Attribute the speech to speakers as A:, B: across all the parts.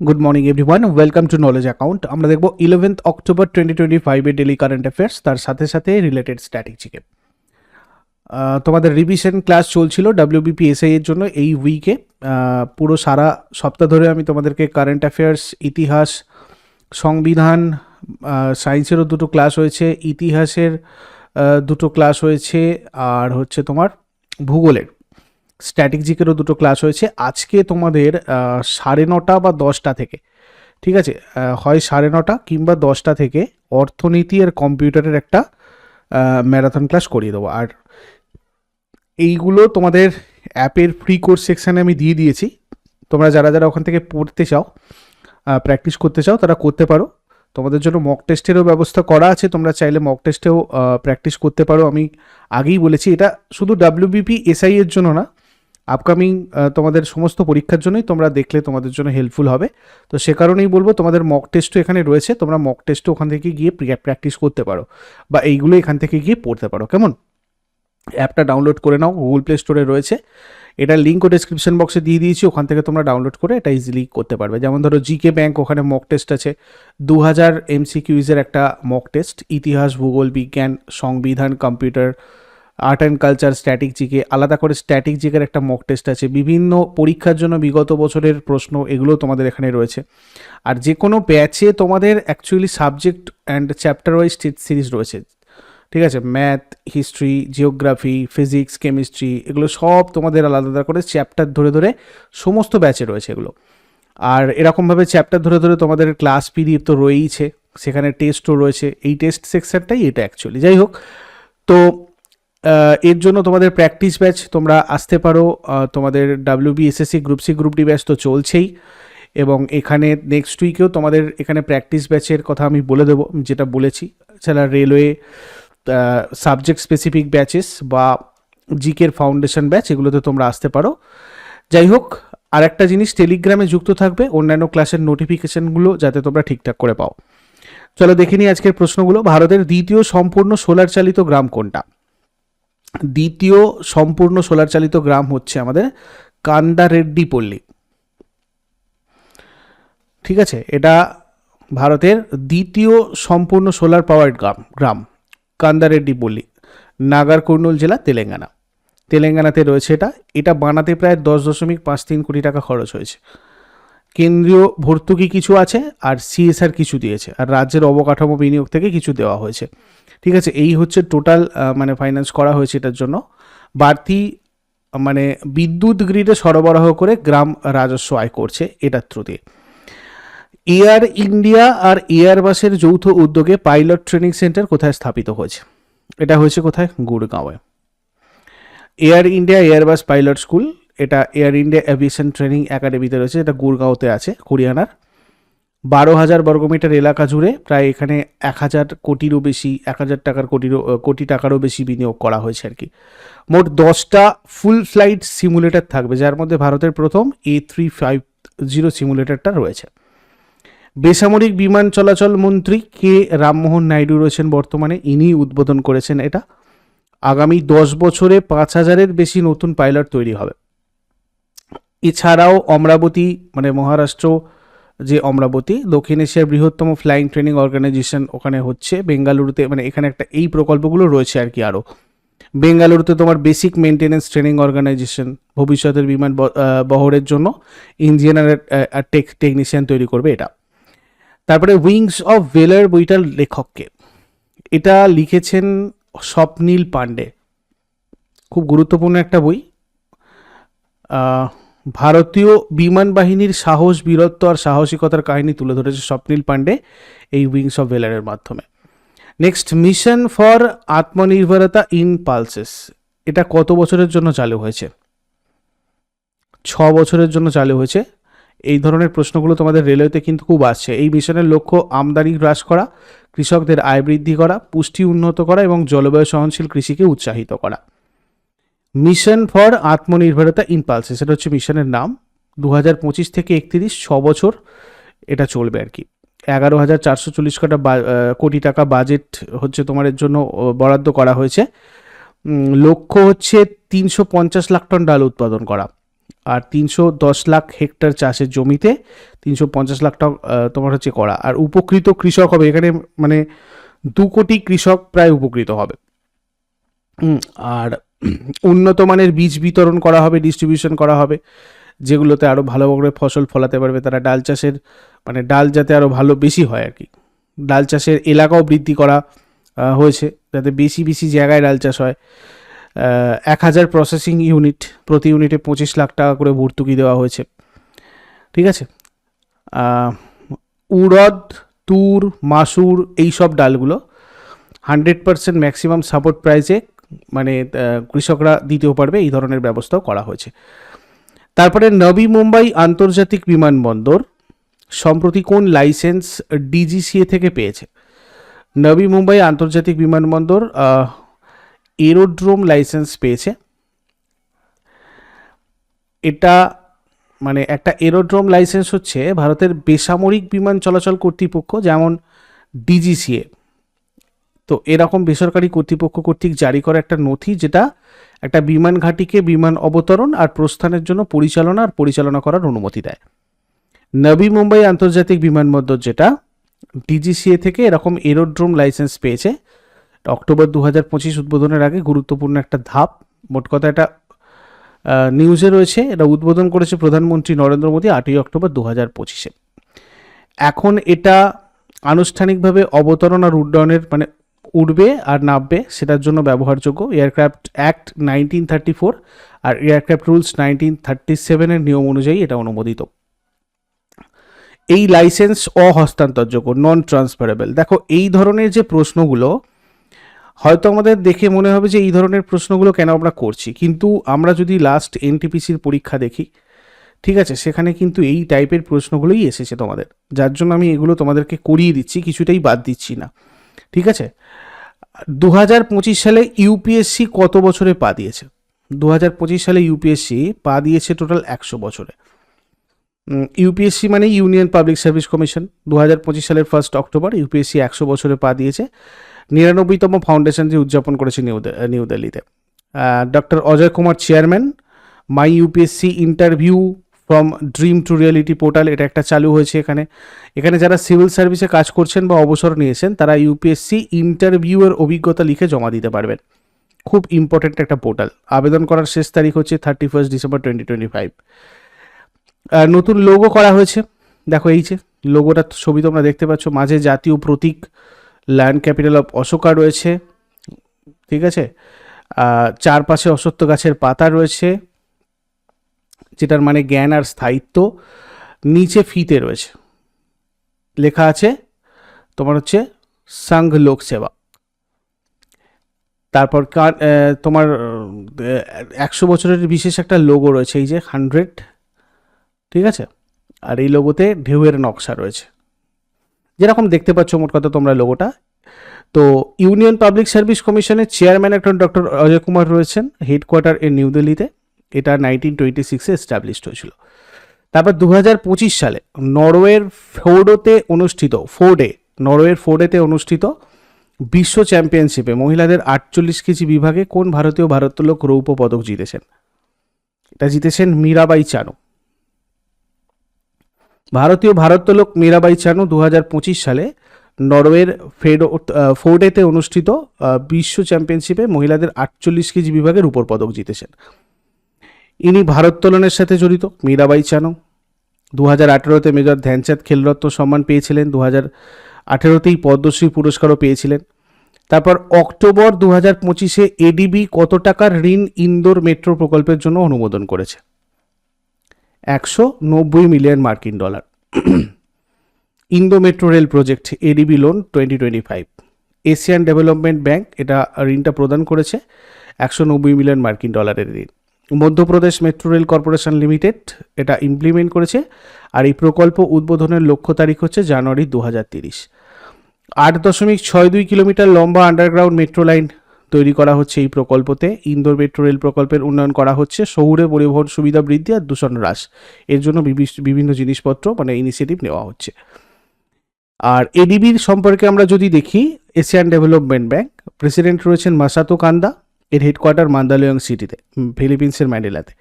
A: Good morning everyone welcome to knowledge account আমরা দেখব eleventh October twenty twenty ফাইভে daily current affairs তার সাথে সাথে রিলেটেড স্ট্র্যাটেজিকে তোমাদের রিভিশন ক্লাস চলছিল ডাব্লিউবিপি এসআই এর জন্য এই উইকে পুরো সারা সপ্তাহ ধরে আমি তোমাদেরকে কারেন্ট অ্যাফেয়ার্স ইতিহাস, সংবিধান সায়েন্সেরও দুটো ক্লাস হয়েছে, ইতিহাসের দুটো ক্লাস হয়েছে, আর হচ্ছে তোমার ভূগোলের। স্ট্র্যাটেজিকেরও দুটো ক্লাস হয়েছে। আজকে তোমাদের সাড়ে নটা বা দশটা থেকে, ঠিক আছে? হয় সাড়ে নটা কিংবা দশটা থেকে অর্থনীতি আর কম্পিউটারের একটা ম্যারাথন ক্লাস করিয়ে দেবো। আর এইগুলো তোমাদের অ্যাপের ফ্রি কোর্স সেকশানে আমি দিয়ে দিয়েছি। তোমরা যারা যারা ওখান থেকে পড়তে চাও প্র্যাকটিস করতে চাও, তারা করতে পারো। তোমাদের জন্য মক টেস্টেরও ব্যবস্থা করা আছে। তোমরা চাইলে মক টেস্টেও প্র্যাকটিস করতে পারো। আমি আগেই বলেছি, এটা শুধু ডাব্লিউবিপি এসআই এর জন্য না আপকামিং তোমাদের সমস্ত পরীক্ষার জন্যই তোমরা দেখলে তোমাদের জন্য হেল্পফুল হবে। তো সে কারণেই বলব, তোমাদের মক টেস্টও এখানে রয়েছে, তোমরা মক টেস্টও ওখান থেকে গিয়ে প্র্যাকটিস করতে পারো বা এইগুলো এখান থেকে গিয়ে পড়তে পারো। কেমন? অ্যাপটা ডাউনলোড করে নাও গুগল প্লে স্টোরে রয়েছে। এটার লিঙ্কও ডেসক্রিপশন বক্সে দিয়ে দিয়েছি, ওখান থেকে তোমরা ডাউনলোড করে এটা ইজিলি করতে পারবে। যেমন ধরো জিকে ব্যাংক ওখানে মক টেস্ট আছে। দু হাজার এমসিকিউজের একটা মক টেস্ট ইতিহাস, ভূগোল, বিজ্ঞান, সংবিধান computer art and culture static GK আলাদা করে স্ট্যাটিক জিকের একটা মক টেস্ট আছে। বিভিন্ন পরীক্ষার জন্য বিগত বছরের প্রশ্ন এগুলো তোমাদের এখানে রয়েছে। আর যে কোনো ব্যাচে তোমাদের actually subject and chapter wise series রয়েছে। ঠিক আছে? Math history geography physics chemistry এগুলো সব তোমাদের আলাদা আলাদা করে চ্যাপ্টার ধরে ধরে সমস্ত ব্যাচে রয়েছে এগুলো। আর এরকমভাবে চ্যাপ্টার ধরে ধরে তোমাদের ক্লাস পিরিয়ড তো রয়েইছে। সেখানে টেস্টও রয়েছে। এই টেস্ট সেকশনটাই এটা অ্যাকচুয়ালি যাই হোক, তো এর জন্য তোমাদের প্র্যাকটিস ব্যাচ তোমরা আসতে পারো। তোমাদের WB SSC group C group D batch তো চলছেই এবং এখানে নেক্সট উইকেও তোমাদের এখানে প্র্যাকটিস ব্যাচের কথা আমি বলে দেবো, যেটা বলেছি। এছাড়া রেলওয়ে সাবজেক্ট স্পেসিফিক ব্যাচেস বা জিকের ফাউন্ডেশন ব্যাচ এগুলোতে তোমরা আসতে পারো। যাই হোক আর একটা জিনিস টেলিগ্রামে যুক্ত থাকবে, অন্যান্য ক্লাসের নোটিফিকেশনগুলো যাতে তোমরা ঠিকঠাক করে পাও। চলো দেখে নিই আজকের প্রশ্নগুলো। ভারতের দ্বিতীয় সম্পূর্ণ সোলার চালিত গ্রাম কোনটা? দ্বিতীয় সম্পূর্ণ সোলার চালিত গ্রাম হচ্ছে আমাদের কান্দারেড্ডি পল্লী। ঠিক আছে? এটা ভারতের দ্বিতীয় সম্পূর্ণ সোলার পাওয়ার্ড গ্রাম গ্রাম, কান্দারেড্ডি পল্লী, নাগার কুর্নুল জেলা, তেলেঙ্গানা। তেলেঙ্গানাতে রয়েছে এটা। এটা বানাতে প্রায় দশ দশমিক পাঁচ তিন কোটি টাকা খরচ হয়েছে। কেন্দ্রীয় ভর্তুকি কিছু আছে আর সিএসআর কিছু দিয়েছে। আর রাজ্যের অবকাঠামো বিনিয়োগ থেকে কিছু দেওয়া হয়েছে। ঠিক আছে, এই হচ্ছে টোটাল মানে ফাইন্যান্স করা হয়েছে এটার জন্য। বাড়তি মানে বিদ্যুৎ গ্রিডে সরবরাহ করে গ্রাম রাজস্ব আয় করছে এটার থ্রু দিয়ে এয়ার ইন্ডিয়া আর এয়ারবাসের যৌথ উদ্যোগে পাইলট ট্রেনিং সেন্টার কোথায় স্থাপিত হয়েছে? এটা হয়েছে কোথায়? গুড়গাঁওয়ে। Air India Airbus pilot school এটা এয়ার ইন্ডিয়া এভিয়েশন ট্রেনিং একাডেমিতে রয়েছে এটা গুড়গাঁওতে আছে, হরিয়ানার। বারো হাজার বর্গমিটার এলাকা জুড়ে প্রায় এখানে এক হাজার কোটিরও বেশি, এক হাজার টাকার কোটিরও কোটি টাকারও বেশি বিনিয়োগ করা হয়েছে আর কি। মোট দশটা ফুল ফ্লাইট সিমুলেটর থাকবে, যার মধ্যে ভারতের প্রথম এ থ্রি ফাইভ জিরো সিমুলেটরটা রয়েছে। বেসামরিক বিমান চলাচল মন্ত্রী কে রামমোহন নাইডু রয়েছেন বর্তমানে ইনি উদ্বোধন করেছেন এটা। আগামী দশ বছরে পাঁচ হাজারের বেশি নতুন পাইলট তৈরি হবে। এছাড়াও অমরাবতী মানে মহারাষ্ট্র যে অমরাবতী, দক্ষিণ এশিয়ার বৃহত্তম ফ্লাইং ট্রেনিং অর্গানাইজেশন ওখানে হচ্ছে। বেঙ্গালুরুতে মানে এখানে একটা এই প্রকল্পগুলো রয়েছে আর কি আরও। বেঙ্গালুরুতে তোমার বেসিক মেনটেনেন্স ট্রেনিং অর্গানাইজেশন ভবিষ্যতের বিমান বহরের জন্য ইঞ্জিনিয়ার টেক টেকনিশিয়ান তৈরি করবে এটা। তারপরে উইংস অফ ভেলার বইটার লেখককে। এটা লিখেছেন স্বপ্নীল পান্ডে খুব গুরুত্বপূর্ণ একটা বই। ভারতীয় বিমান বাহিনীর সাহস, বীরত্ব আর সাহসিকতার কাহিনী তুলে ধরেছে স্বপ্নীল পান্ডে এই উইংস অফ ভেলারের মাধ্যমে। Next mission for Aatmanirbharta in pulses এটা কত বছরের জন্য চালু হয়েছে? ছ বছরের জন্য চালু হয়েছে। এই ধরনের প্রশ্নগুলো তোমাদের রেলওয়েতে কিন্তু খুব আসছে। এই মিশনের লক্ষ্য আমদানি হ্রাস করা, কৃষকদের আয় বৃদ্ধি করা, পুষ্টি উন্নত করা এবং জলবায়ু সহনশীল কৃষিকে উৎসাহিত করা। Mission for Aatmanirbharta in pulses এটা হচ্ছে মিশনের নাম। দু হাজার পঁচিশ থেকে একত্রিশ, ছ বছর এটা চলবে আর কি। এগারো হাজার চারশো চল্লিশ কোটা কোটি টাকা বাজেট হচ্ছে তোমার এর জন্য বরাদ্দ করা হয়েছে। লক্ষ্য হচ্ছে তিনশো পঞ্চাশ লাখ টন ডাল উৎপাদন করা আর তিনশো দশ লাখ হেক্টর চাষের জমিতে তিনশো পঞ্চাশ লাখ টাকা তোমার হচ্ছে করা। আর উপকৃত কৃষক হবে, এখানে মানে দু কোটি কৃষক প্রায় উপকৃত হবে। আর উন্নত মানের বীজ বিতরণ করা হবে ডিস্ট্রিবিউশন করা হবে, যেগুলোতে আরও ভালো করে ফসল ফলাতে পারবে। তারা ডাল চাষের মানে ডাল যাতে আরও ভালো, বেশি হয় আর কি। ডাল চাষের এলাকাও বৃদ্ধি করা হয়েছে, যাতে বেশি বেশি জায়গায় ডাল চাষ হয়। এক হাজার প্রসেসিং ইউনিট প্রতি ইউনিটে পঁচিশ লাখ টাকা করে ভর্তুকি দেওয়া হয়েছে। ঠিক আছে? উড়দ, তুর, মাসুর এই সব ডালগুলো হান্ড্রেড পার্সেন্ট ম্যাক্সিমাম সাপোর্ট প্রাইসে মানে কৃষকরা দিতেও পারবে এই ধরনের ব্যবস্থাও করা হয়েছে। তারপরে নবী মুম্বাই আন্তর্জাতিক বিমানবন্দর সম্প্রতি কোন লাইসেন্স ডিজিসিএ থেকে পেয়েছে? নবী মুম্বাই আন্তর্জাতিক বিমানবন্দর এরোড্রোম লাইসেন্স পেয়েছে। এটা মানে একটা এরোড্রোম লাইসেন্স হচ্ছে ভারতের বেসামরিক বিমান চলাচল কর্তৃপক্ষ, যেমন ডিজিসিএ। তো এরকম বেসরকারি কর্তৃপক্ষ কর্তৃক জারি করা একটা নথি যেটা একটা বিমান ঘাঁটিকে বিমান অবতরণ আর প্রস্থানের জন্য পরিচালনা আর পরিচালনা করার অনুমতি দেয়। নবী মুম্বাই আন্তর্জাতিক বিমানবন্দর যেটা ডিজিসিএ থেকে এরকম এরোড্রোম লাইসেন্স পেয়েছে। অক্টোবর দু হাজার পঁচিশ উদ্বোধনের আগে গুরুত্বপূর্ণ একটা ধাপ। মোট কথা এটা নিউজে রয়েছে। এটা উদ্বোধন করেছে প্রধানমন্ত্রী নরেন্দ্র মোদী আটই অক্টোবর দু হাজার পঁচিশে। এখন এটা আনুষ্ঠানিকভাবে অবতরণ আর উড্ডয়নের মানে উড়বে আর নামবে সেটার জন্য ব্যবহারযোগ্য aircraft act nineteen thirty four আর এয়ারক্রাফট রুলস নাইনটিন থার্টি সেভেনের নিয়ম অনুযায়ী এটা অনুমোদিত। এই লাইসেন্স অহস্তান্তরযোগ্য নন ট্রান্সফারেবল দেখো, এই ধরনের যে প্রশ্নগুলো, হয়তো আমাদের দেখে মনে হবে যে এই ধরনের প্রশ্নগুলো কেন আমরা করছি। কিন্তু আমরা যদি লাস্ট এনটিপিসির পরীক্ষা দেখি, ঠিক আছে, সেখানে কিন্তু এই টাইপের প্রশ্নগুলোই এসেছে তোমাদের। যার জন্য আমি এগুলো তোমাদেরকে করিয়ে দিচ্ছি, কিছুটাই বাদ দিচ্ছি না। ঠিক আছে? দু হাজার পঁচিশ সালে ইউপিএসসি কত বছরে পা দিয়েছে? দু হাজার পঁচিশ সালে ইউপিএসসি পা দিয়েছে টোটাল একশো বছরে। ইউপিএসসি মানে ইউনিয়ন পাবলিক সার্ভিস কমিশন। দু হাজার পঁচিশ সালের ফার্স্ট অক্টোবর ইউপিএসসি একশো বছরে পা দিয়েছে। নিরানব্বইতম ফাউন্ডেশন যে উদযাপন করেছে নিউ নিউ দিল্লিতে। Doctor Ajay Kumar chairman, my UPSC interview from dream to reality portal এটা একটা চালু হয়েছে এখানে। এখানে যারা সিভিল সার্ভিসে কাজ করছেন বা অবসর নিয়েছেন, তারা ইউপিএসসি ইন্টারভিউয়ের অভিজ্ঞতা লিখে জমা দিতে পারবেন। খুব ইম্পর্ট্যান্ট একটা পোর্টাল আবেদন করার শেষ তারিখ হচ্ছে thirty first December twenty twenty five নতুন লোগো করা হয়েছে। দেখো এই যে লোগোটা ছবি তোমরা দেখতে পাচ্ছ। মাঝে জাতীয় প্রতীক ল্যান্ড ক্যাপিটাল অফ অশোকা রয়েছে। ঠিক আছে? চারপাশে অশ্বত্থ গাছের পাতা রয়েছে। যেটার মানে জ্ঞান আর স্থায়িত্ব নিচে ফিতে রয়েছে। লেখা আছে, তোমার হচ্ছে সংঘ লোক সেবা। তারপর তোমার একশো বছরের বিশেষ একটা লোগো রয়েছে, এই যে হান্ড্রেড, ঠিক আছে? আর এই লোগোতে ঢেউয়ের নকশা রয়েছে। যেরকম দেখতে পাচ্ছ মোট কথা তোমরা লোগোটা। তো ইউনিয়ন পাবলিক সার্ভিস কমিশনের চেয়ারম্যান একজন ডক্টর অজয় কুমার রয়েছেন, হেডকোয়ার্টার এ নিউ দিল্লিতে। এটা নাইনটিন টোয়েন্টি সিক্সে এস্টাবলিশড হয়েছিল। তারপর দু সালে নরওয়ের ফোর্ডোতে অনুষ্ঠিত, ফোর্ডে, নরওয়ের ফোর্ডেতে অনুষ্ঠিত বিশ্ব চ্যাম্পিয়নশিপে মহিলাদের আটচল্লিশ কেজি বিভাগে কোন ভারতীয় ভারোত্তোলক রৌপ্য পদক জিতেছেন? এটা জিতেছেন মীরাবাই চানু। ভারতীয় ভারোত্তোলক মীরাবাই চানু দু হাজার পঁচিশ সালে নরওয়ের ফেডো ফোর্ডেতে অনুষ্ঠিত বিশ্ব চ্যাম্পিয়নশিপে মহিলাদের আটচল্লিশ কেজি বিভাগের উপর পদক জিতেছেন। ইনি ভারোত্তোলনের সাথে জড়িত, মীরাবাই চানু। দু হাজার আঠেরোতে মেজর ধ্যানচাঁদ খেলরত্ন সম্মান পেয়েছিলেন দু হাজার আঠেরোতেই পদ্মশ্রী পুরস্কারও পেয়েছিলেন। তারপর অক্টোবর দু হাজার পঁচিশে এডিবি কত টাকার ঋণ ইন্দোর মেট্রো প্রকল্পের জন্য অনুমোদন করেছে? একশো নব্বই মিলিয়ন মার্কিন dollar. Indo metro rail project, ADB loan twenty twenty five. Asian development bank এটা ঋণটা প্রদান করেছে, একশো নব্বই মিলিয়ন মার্কিন ডলারের ঋণ। Madhya Pradesh metro rail corporation limited এটা ইমপ্লিমেন্ট করেছে আর এই প্রকল্প উদ্বোধনের লক্ষ্য তারিখ হচ্ছে জানুয়ারি দু হাজার তিরিশ। আট দশমিক ছয় দুই কিলোমিটার লম্বা আন্ডারগ্রাউন্ড মেট্রো লাইন তৈরি করা হচ্ছে এই প্রকল্পতে। ইন্দোর মেট্রো রেল প্রকল্পের উন্নয়ন করা হচ্ছে, শহুরে পরিবহন সুবিধা বৃদ্ধি আর দূষণ হ্রাস। এর জন্য বিভিন্ন জিনিসপত্র মানে ইনিশিয়েটিভ নেওয়া হচ্ছে। আর এডিবির সম্পর্কে আমরা যদি দেখি এশিয়ান ডেভেলপমেন্ট ব্যাংক প্রেসিডেন্ট রয়েছেন মাসাতো কান্দা। এর হেডকোয়ার্টার মান্দালয়ং সিটিতে ফিলিপিন্সের ম্যান্ডেলাতে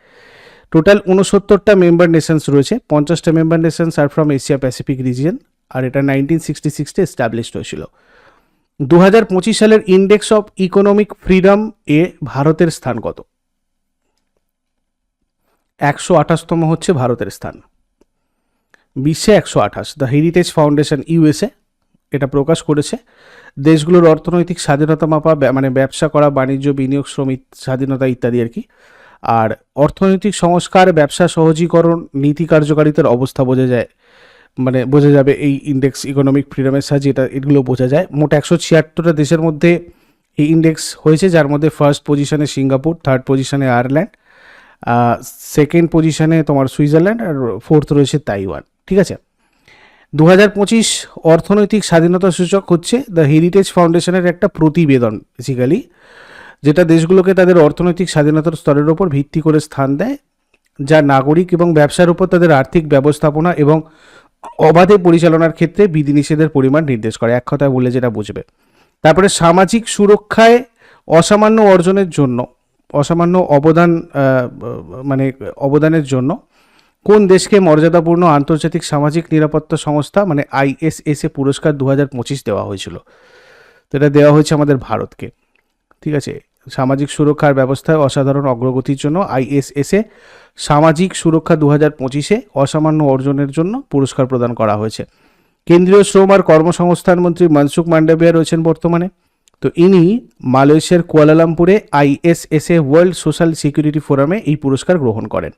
A: টোটাল উনসত্তরটা মেম্বার নেশনস রয়েছে, পঞ্চাশটা মেম্বার নেশনস আর ফ্রম এশিয়া প্যাসিফিক রিজিয়ন আর এটা নাইনটিন সিক্সটি সিক্সটি এস্টাবলিশড হয়েছিল। দু হাজার পঁচিশ সালের ইন্ডেক্স অফ ইকোনমিক ফ্রিডম এ ভারতের স্থান কত? একশো আঠাশতম হচ্ছে ভারতের স্থান। বিশ্বে একশো আঠাশ দ্য হেরিটেজ ফাউন্ডেশন ইউএসএ এটা প্রকাশ করেছে। দেশগুলোর অর্থনৈতিক স্বাধীনতা মাপা মানে ব্যবসা করা, বাণিজ্য, বিনিয়োগ, শ্রমিক স্বাধীনতা ইত্যাদি আর কি। আর অর্থনৈতিক সংস্কার, ব্যবসা সহজীকরণ, নীতি কার্যকারিতার অবস্থা বোঝা যায়। মানে বোঝা যাবে এই ইন্ডেক্স ইকোনমিক ফ্রিডমের সাহায্যে এটা, এগুলো বোঝা যায়। মোট একশো ছিয়াত্তরটা দেশের মধ্যে এই ইন্ডেক্স হয়েছে, যার মধ্যে ফার্স্ট পজিশনে সিঙ্গাপুর থার্ড পজিশনে আয়ারল্যান্ড সেকেন্ড পজিশনে তোমার সুইজারল্যান্ড, আর ফোর্থ রয়েছে তাইওয়ান। ঠিক আছে? দু হাজার পঁচিশ অর্থনৈতিক স্বাধীনতা সূচক হচ্ছে দ্য হেরিটেজ ফাউন্ডেশনের একটা প্রতিবেদন বেসিক্যালি যেটা দেশগুলোকে তাদের অর্থনৈতিক স্বাধীনতার স্তরের ওপর ভিত্তি করে স্থান দেয়, যা নাগরিক এবং ব্যবসার উপর তাদের আর্থিক ব্যবস্থাপনা এবং অবাধে পরিচালনার ক্ষেত্রে বিধিনিষেধের পরিমাণ নির্দেশ করে। এক কথায় বলে যেটা বুঝবে। তারপরে সামাজিক সুরক্ষায় অসামান্য অর্জনের জন্য, অসামান্য অবদান মানে অবদানের জন্য কোন দেশকে মর্যাদাপূর্ণ আন্তর্জাতিক সামাজিক নিরাপত্তা সংস্থা মানে আইএসএসএ পুরস্কার দু হাজার পঁচিশ দেওয়া হয়েছিল? তো এটা দেওয়া হয়েছে আমাদের ভারতকে। ঠিক আছে? সামাজিক সুরক্ষার ব্যবস্থায় অসাধারণ অগ্রগতির জন্য আইএসএসএ সামাজিক সুরক্ষা দু হাজার পঁচিশে অসামান্য অর্জনের জন্য পুরস্কার প্রদান করা হয়েছে। কেন্দ্রীয় শ্রম আর কর্মসংস্থান মন্ত্রী মনসুখ মান্ডাভিয়া রয়েছেন বর্তমানে। তো ইনি মালয়েশিয়ার কুয়ালালামপুরে আইএসএসএ ওয়ার্ল্ড সোশ্যাল সিকিউরিটি ফোরামে এই পুরস্কার গ্রহণ করেন।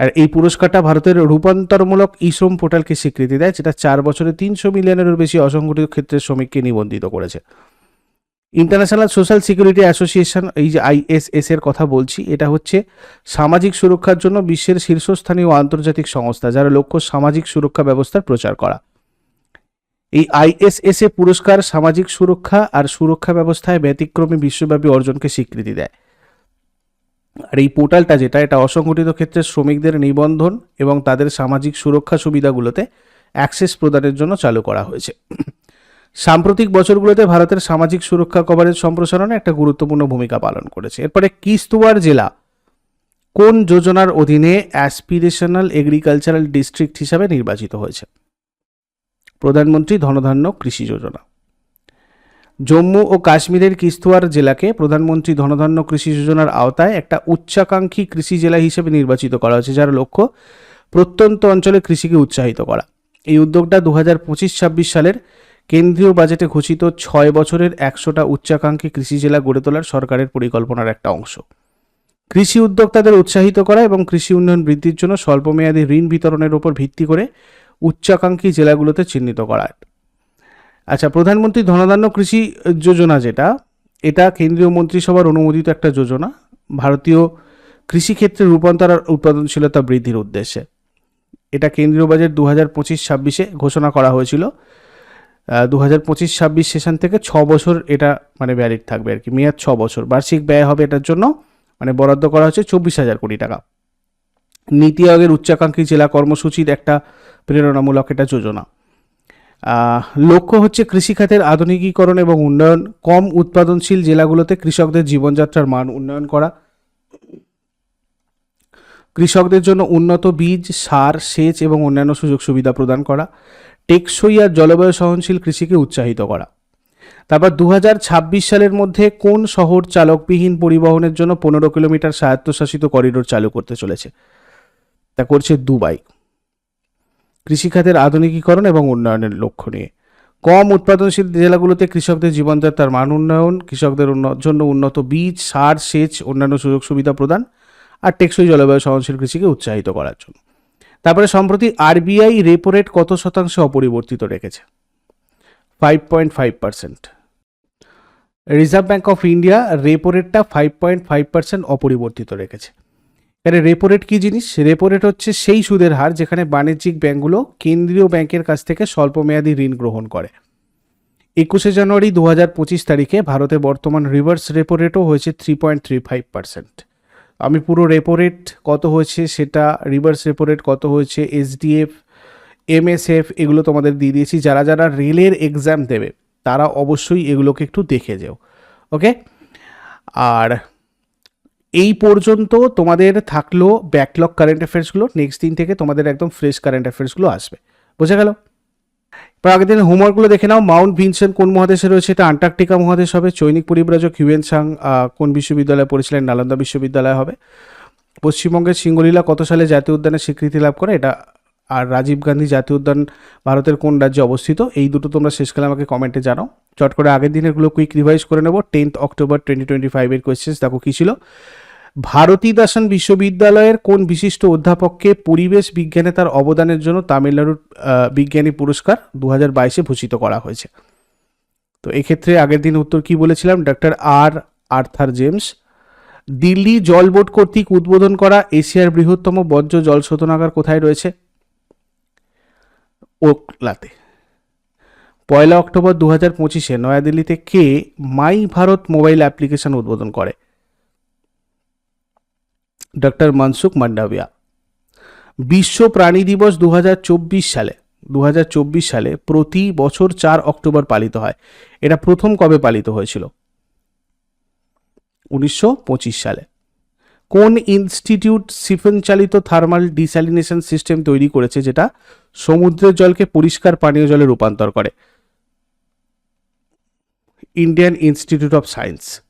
A: আর এই পুরস্কারটা ভারতের রূপান্তরমূলক ই শ্রম পোর্টালকে স্বীকৃতি দেয়, যেটা চার বছরে তিনশো মিলিয়নেরও বেশি অসংগঠিত ক্ষেত্রের শ্রমিককে নিবন্ধিত করেছে। ইন্টারন্যাশনাল সোশ্যাল সিকিউরিটি অ্যাসোসিয়েশন, এই যে আইএসএস এর কথা বলছি, এটা হচ্ছে সামাজিক সুরক্ষার জন্য বিশ্বের শীর্ষস্থানীয় আন্তর্জাতিক সংস্থা, যার লক্ষ্য সামাজিক সুরক্ষা ব্যবস্থার প্রচার করা। এই আইএসএস এ পুরস্কার সামাজিক সুরক্ষা আর সুরক্ষা ব্যবস্থায় ব্যতিক্রমী বিশ্বব্যাপী অর্জনকে স্বীকৃতি দেয়। আর এই পোর্টালটা যেটা, এটা অসংগঠিত ক্ষেত্রে শ্রমিকদের নিবন্ধন এবং তাদের সামাজিক সুরক্ষা সুবিধাগুলোতে অ্যাক্সেস প্রদানের জন্য চালু করা হয়েছে। সাম্প্রতিক বছরগুলোতে ভারতের সামাজিক সুরক্ষা কভারেজ সম্প্রসারণে একটা গুরুত্বপূর্ণ ভূমিকা পালন করেছে। এরপরে কিস্তুয়ার জেলা, কোন যোজনার অধীনে অ্যাসপিরেশনাল এগ্রিকালচারাল ডিস্ট্রিক্ট হিসাবে নির্বাচিত হয়েছে? প্রধানমন্ত্রী ধনধান্য কৃষি যোজনা। জম্মু ও কাশ্মীরের কিস্তুয়ার জেলাকে প্রধানমন্ত্রী ধনধান্য কৃষি যোজনার আওতায় একটা উচ্চাকাঙ্ক্ষী কৃষি জেলা হিসেবে নির্বাচিত করা হয়েছে, যার লক্ষ্য প্রত্যন্ত অঞ্চলে কৃষিকে উৎসাহিত করা। এই উদ্যোগটা দু হাজার পঁচিশ ছাব্বিশ সালের কেন্দ্রীয় বাজেটে ঘোষিত ছয় বছরের একশোটা উচ্চাকাঙ্ক্ষী কৃষি জেলা গড়ে তোলার সরকারের পরিকল্পনার একটা অংশ। কৃষি উদ্যোক্তাদের উৎসাহিত করা এবং কৃষি উন্নয়ন বৃদ্ধির জন্য স্বল্পমেয়াদী ঋণ বিতরণের উপর ভিত্তি করে উচ্চাকাঙ্ক্ষী জেলাগুলোতে চিহ্নিত করা। আচ্ছা প্রধানমন্ত্রী ধনধান্য কৃষি যোজনা যেটা, এটা কেন্দ্রীয় মন্ত্রিসভার অনুমোদিত একটা যোজনা, ভারতীয় কৃষিক্ষেত্রে রূপান্তর আর উৎপাদনশীলতা বৃদ্ধির উদ্দেশ্যে। এটা কেন্দ্রীয় বাজেট দু হাজার পঁচিশ ছাব্বিশে ঘোষণা করা হয়েছিল। দু হাজার পঁচিশ ছাব্বিশ সেশন থেকে ছ বছর এটা মানে ভ্যালিড থাকবে আর কি, মেয়াদ ছ বছর। বার্ষিক ব্যয় হবে এটার জন্য মানে বরাদ্দ করা হচ্ছে চব্বিশ হাজার কোটি টাকা। নীতি আয়োগের উচ্চাকাঙ্ক্ষী জেলা কর্মসূচির একটা প্রেরণামূলক এটা যোজনা। লক্ষ্য হচ্ছে কৃষিখাতের আধুনিকীকরণ এবং উন্নয়ন, কম উৎপাদনশীল জেলাগুলোতে কৃষকদের জীবনযাত্রার মান উন্নয়ন করা। কৃষকদের জন্য উন্নত বীজ, সার, সেচ এবং অন্যান্য সুযোগ সুবিধা প্রদান করা। টেকসই আর জলবায়ু সহনশীল কৃষিকে উৎসাহিত করা। তারপর দু হাজার ছাব্বিশ সালের মধ্যে কোন শহর চালকবিহীন পরিবহনের জন্য পনেরো কিলোমিটার স্বায়ত্তশাসিত করিডোর চালু করতে চলেছে? তা করছে দুবাই। কৃষিখাতের আধুনিকীকরণ এবং উন্নয়নের লক্ষ্য নিয়ে। কম উৎপাদনশীল জেলাগুলোতে কৃষকদের জীবনযাত্রার মান উন্নয়ন, কৃষকদের জন্য উন্নত বীজ, সার, সেচ, অন্যান্য সুযোগ সুবিধা প্রদান আর টেকসই জলবায়ু সহনশীল কৃষিকে উৎসাহিত করার জন্য। তারপরে সম্প্রতি আরবিআই রেপো রেট কত শতাংশে অপরিবর্তিত রেখেছে? Five point five percent Reserve Bank of India repo রেটটা ফাইভ পয়েন্ট ফাইভ পার্সেন্ট অপরিবর্তিত রেখেছে। এখানে রেপো রেট কী জিনিস? রেপো রেট হচ্ছে সেই সুদের হার যেখানে বাণিজ্যিক ব্যাংকগুলো কেন্দ্রীয় ব্যাংকের কাছ থেকে স্বল্পমেয়াদী ঋণ গ্রহণ করে। একুশে জানুয়ারি দু হাজার পঁচিশ তারিখে ভারতে বর্তমান রিভার্স রেপো রেটও হয়েছে three point three five percent আমি পুরো রেপো রেট কত হয়েছে সেটা রিভার্স রেপো রেট কত হয়েছে এসডিএফ এমএসএফ এগুলো তোমাদের দিয়ে দিয়েছি। যারা যারা রেলের এক্সাম দেবে, তারা অবশ্যই এগুলোকে একটু দেখে যেও। ওকে আর এই পর্যন্ত তোমাদের থাকল ব্যাকলগ কারেন্ট অ্যাফেয়ার্সগুলো নেক্সট দিন থেকে তোমাদের একদম ফ্রেশ কারেন্ট অ্যাফেয়ার্সগুলো আসবে। বোঝা গেল? এবার আগের দিন হোমওয়ার্কগুলো দেখে নাও মাউন্ট ভিনসেন্ট কোন মহাদেশে রয়েছে? এটা আন্টার্কটিকা মহাদেশ হবে চৈনিক পরিব্রাজক হিউয়েন সাং কোন বিশ্ববিদ্যালয়ে পড়েছিলেন? নালন্দা বিশ্ববিদ্যালয় হবে। পশ্চিমবঙ্গের সিঙ্গলীলা কত সালে জাতীয় উদ্যানে স্বীকৃতি লাভ করে? এটা আর রাজীব গান্ধী জাতীয় উদ্যান ভারতের কোন রাজ্যে অবস্থিত? এই দুটো তোমরা শেষকালে আমাকে কমেন্টে জানাও। চট করে আগের দিনেরগুলো কুইক রিভাইজ করে নেব। টেন্থ অক্টোবর টোয়েন্টি টোয়েন্টি ফাইভের কোয়েশ্চেন্স দেখো কী ছিল? ভারতী দাসন বিশ্ববিদ্যালয়ের কোন বিশিষ্ট অধ্যাপককে পরিবেশ বিজ্ঞানে তার অবদানের জন্য তামিলনাড়ুর বিজ্ঞানী পুরস্কার দু হাজার বাইশে ভূষিত করা হয়েছে? তো এক্ষেত্রে আগের দিন উত্তর কি বলেছিলাম? Doctor R Arthur James. Delhi জল বোর্ড কর্তৃক উদ্বোধন করা এশিয়ার বৃহত্তম বজ্র জল শোধনাগার কোথায় রয়েছে? ওকলাতে। পয়লা অক্টোবর দু হাজার পঁচিশে নয়াদিল্লিতে কে মাই ভারত মোবাইল অ্যাপ্লিকেশন উদ্বোধন করে? ডক্টর মনসুখ মান্ডাভিয়া। বিশ্ব প্রাণী দিবস দু হাজার চব্বিশ সালে দু হাজার চব্বিশ সালে প্রতি বছর চার অক্টোবর পালিত হয়। এটা প্রথম কবে পালিত হয়েছিল? উনিশশো পঁচিশ সালে। কোন ইনস্টিটিউট সিফন চালিত থার্মাল ডিস্যালিনেশন সিস্টেম তৈরি করেছে যেটা সমুদ্রের জলকে পরিষ্কার পানীয় জলে রূপান্তর করে? Indian institute of science.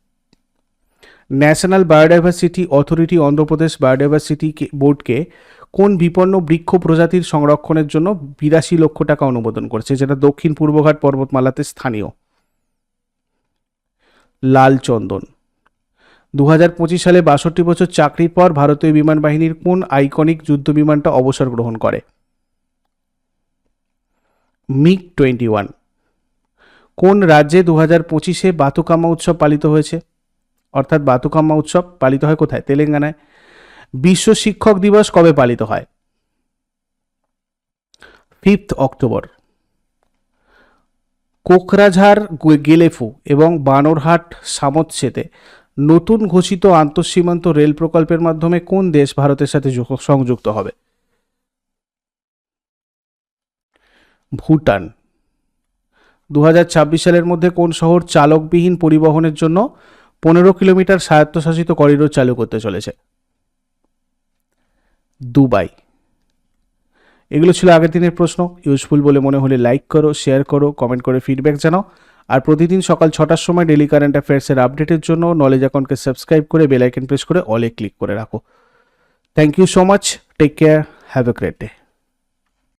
A: National biodiversity authority Andhra Pradesh biodiversity বোর্ডকে কোন বিপন্ন বৃক্ষ প্রজাতির সংরক্ষণের জন্য বিরাশি লক্ষ টাকা অনুমোদন করেছে? যেটা দক্ষিণ পূর্বঘাট পর্বতমালাতে স্থানীয়। লাল চন্দন দু হাজার পঁচিশ সালে বাষট্টি বছর চাকরির পর ভারতীয় বিমান বাহিনীর কোন আইকনিক যুদ্ধ বিমানটা অবসর গ্রহণ করে? MiG twenty one. কোন রাজ্যে দু হাজার পঁচিশে বাতুকাম্মা উৎসব পালিত হয়েছে? অর্থাৎ বাতুকাম্মা উৎসব পালিত হয় কোথায়? তেলেঙ্গানায়। বিশ্ব শিক্ষক দিবস কবে পালিত হয়? Fifth October. কোকরাঝাড় গে- গেলেফু এবং বানরহাট সামতসেতে নতুন ঘোষিত আন্তঃসীমান্ত রেল প্রকল্পের মাধ্যমে কোন দেশ ভারতের সাথে সংযুক্ত হবে? ভুটান। দু হাজার ছাব্বিশ সালের মধ্যে কোন শহর চালকবিহীন পরিবহনের জন্য পনেরো কিলোমিটার স্বায়ত্তশাসিত করিডোর চালু করতে চলেছে? দুবাই। এগুলো ছিল আগের দিনের প্রশ্ন। ইউজফুল বলে মনে হলে লাইক করো শেয়ার করো কমেন্ট করে ফিডব্যাক জানাও। আর প্রতিদিন সকাল ছটার সময় ডেলি কারেন্ট অ্যাফেয়ার্সের আপডেটের জন্য নলেজ অ্যাকাউন্টকে সাবস্ক্রাইব করে বেল আইকন প্রেস করে অলে ক্লিক করে রাখো। Thank you so much take care have a great day